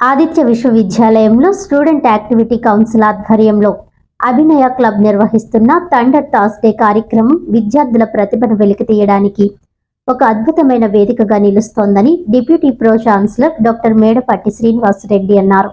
ఆదిత్య విశ్వవిద్యాలయంలో student activity council ఆధ్వర్యంలో Abhinaya club నిర్వహిస్తున్న థండర్ థాస్డే కార్యక్రమం విద్యార్థుల ప్రతిభను వెలికితీయడానికి ఒక అద్భుతమైన వేదికగా నిలుస్తోందని deputy pro chancellor doctor Medapati Srinivasareddy అన్నారు.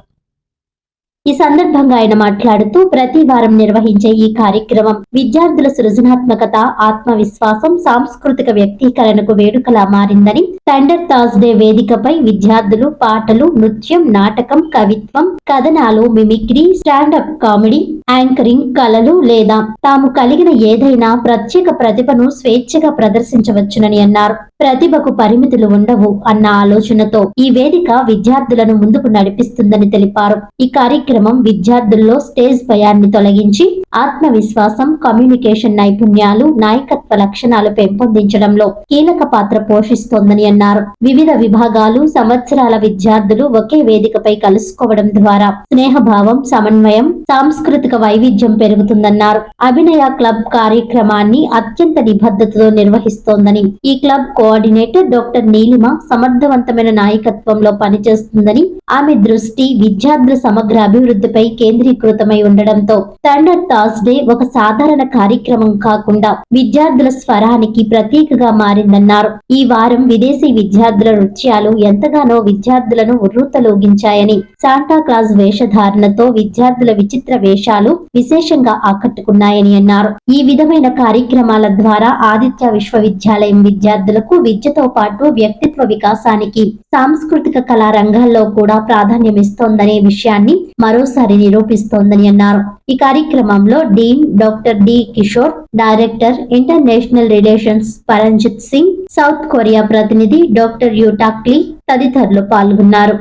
ఈ సందర్భంగా ఆయన మాట్లాడుతూ ప్రతి వారం నిర్వహించే ఈ కార్యక్రమం విద్యార్థుల సృజనాత్మకత ఆత్మవిశ్వాసం సాంస్కృతిక వ్యక్తీకరణకు వేడుకలా మారిందని థండర్ థర్స్డే వేదికపై విద్యార్థులు పాటలు నృత్యం నాటకం కవిత్వం కథనాలు మిమిక్రీ స్టాండప్ కామెడీ యాంకరింగ్ కళలు లేదా తాము కలిగిన ఏదైనా ప్రత్యేక ప్రతిభను స్వేచ్ఛగా ప్రదర్శించవచ్చునని అన్నారు. ప్రతిభకు పరిమితులు ఉండవు అన్న ఆలోచనతో ఈ వేదిక విద్యార్థులను ముందుకు నడిపిస్తుందని తెలిపారు. ఈ కార్యక్రమం విద్యార్థుల్లో స్టేజ్ భయాన్ని తొలగించి ఆత్మవిశ్వాసం కమ్యూనికేషన్ నైపుణ్యాలు నాయకత్వ లక్షణాలు పెంపొందించడంలో కీలక పాత్ర పోషిస్తోందని అన్నారు. వివిధ విభాగాలు సంవత్సరాల విద్యార్థులు ఒకే వేదికపై కలుసుకోవడం ద్వారా స్నేహభావం సమన్వయం సాంస్కృతిక వైవిధ్యం పెరుగుతుందన్నారు. అభినయ క్లబ్ కార్యక్రమాన్ని అత్యంత నిబద్ధతతో నిర్వహిస్తోందని ఈ క్లబ్ కోఆర్డినేటర్ డాక్టర్ నీలిమ సమర్థవంతమైన నాయకత్వంలో పనిచేస్తుందని ఆమె దృష్టి విద్యార్థుల సమగ్ర అభివృద్ధిపై కేంద్రీకృతమై ఉండడంతో థండర్ థాస్డే ఒక సాధారణ కార్యక్రమం కాకుండా విద్యార్థులు స్వరానికి ప్రతీకగా మారిందన్నారు. ఈ వారం విదేశీ విద్యార్థుల నృత్యాలు ఎంతగానో విద్యార్థులను ఉర్రూతలోగించాయని శాంటా క్లాస్ వేషధారణతో విద్యార్థుల విచిత్ర వేషాలు విశేషంగా ఆకట్టుకున్నాయని అన్నారు. ఈ విధమైన కార్యక్రమాల ద్వారా ఆదిత్య విశ్వవిద్యాలయం విద్యార్థులకు విద్యతో పాటు వ్యక్తిత్వ వికాసానికి సాంస్కృతిక కళా రంగాల్లో కూడా ప్రాధాన్యమిస్తోందనే విషయాన్ని మరోసారి నిరూపిస్తోందని అన్నారు. ఈ కార్యక్రమంలో dean doctor D Kishore director international relations Paramjit Singh South Korea ప్రతినిధి డాక్టర్ యూటాక్లీ తదితరులు పాల్గొన్నారు.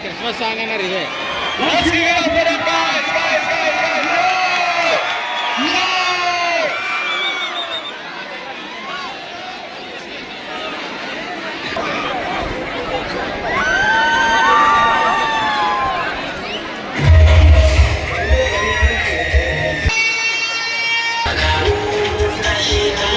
క్రిస్మస్ సాంగ్ అన్నారు ఇదే Let's give it up for the guys. Imagina